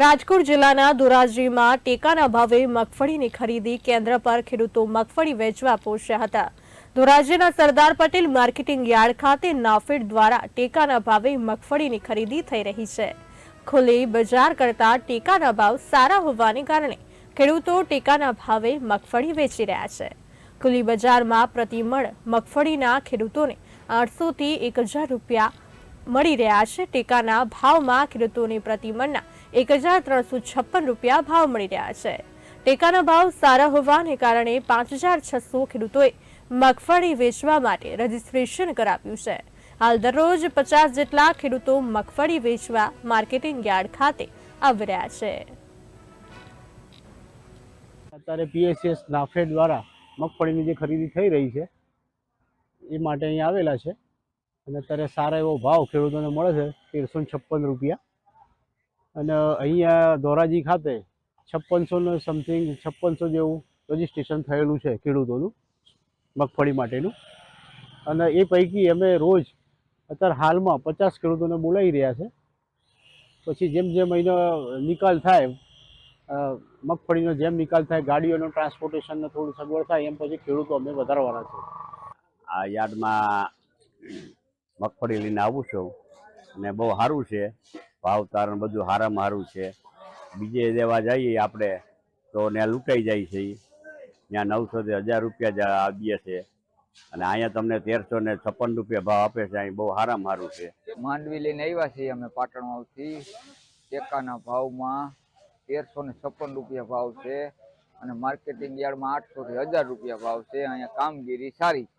રાજકોટ જિલ્લાના ધોરાજીમાં ટેકાના ભાવે મગફળીની ખરીદી કેન્દ્ર પર ખેડૂતો મગફળી વેચવા પહોંચ્યા હતા. ધોરાજીના સરદાર પટેલ માર્કેટિંગ યાર્ડ ખાતે નાફેડ દ્વારા ટેકાના ભાવે મગફળીની ખરીદી થઈ રહી છે. ખુલ્લી બજાર કરતા ટેકાના ભાવ સારા હોવાને કારણે ખેડૂતો ટેકાના ભાવે મગફળી વેચી રહ્યા છે. ખુલ્લી બજારમાં પ્રતિમણ મગફળીના ખેડૂતોને આઠસોથી એક હજાર રૂપિયા મળી રહ્યા છે. ટેકાના ભાવમાં ખેડૂતોને પ્રતિમણના એક હજાર ત્રણસો છપ્પન રૂપિયા ભાવ મળી રહ્યા છે. ટેકાના ભાવ સારા હોવાને કારણે પાંચ હજાર છસો ખેડૂતોએ મગફળી વેચવા માટે રજીસ્ટ્રેશન કરાવ્યું છે. હાલ દરરોજ પચાસ જેટલા ખેડૂતો મગફળી વેચવા માર્કેટિંગ યાર્ડ ખાતે આવી રહ્યા છે. અત્યારે પીએસએસ નાફેડ દ્વારા મગફળીની જે ખરીદી થઈ રહી છે, એ માટે અહીંયા આવેલા છે. અને અત્યારે સારા એવો ભાવ ખેડૂતોને મળે છે, તેરસો છપ્પન રૂપિયા. અને અહીંયા ધોરાજી ખાતે છપ્પનસોનું સમથિંગ છપ્પનસો જેવું રજીસ્ટ્રેશન થયેલું છે ખેડૂતોનું, મગફળી માટેનું. અને એ પૈકી અમે રોજ અત્યારે હાલમાં પચાસ ખેડૂતોને બોલાવી રહ્યા છે. પછી જેમ જેમ અહીંનો નિકાલ થાય મગફળીનો જેમ નિકાલ થાય, ગાડીઓનો ટ્રાન્સપોર્ટેશનનો થોડું સગવડ થાય, એમ પછી ખેડૂતો અમે વધારવાના છે. આ યાર્ડમાં મગફળી લઈને આવું છું. અને બહુ સારું છે. ભાવ તારણ બધું હારામાં સારું છે. બીજે દેવા જઈએ આપણે, તો ત્યાં લૂંટાઈ જાય છે. ત્યાં નવસોથી હજાર રૂપિયા આપીએ છે. અને અહીંયા તમને તેરસો ને છપ્પન રૂપિયા ભાવ આપે છે. અહીં બહુ સારા મારું છે. માંડવી લઈને આવ્યા છીએ અમે પાટણમાંથી. ટેકાના ભાવમાં તેરસો ને છપ્પન રૂપિયા ભાવ છે. અને માર્કેટિંગ યાર્ડમાં આઠસો થી હજાર રૂપિયા ભાવ છે. અહીંયા કામગીરી સારી છે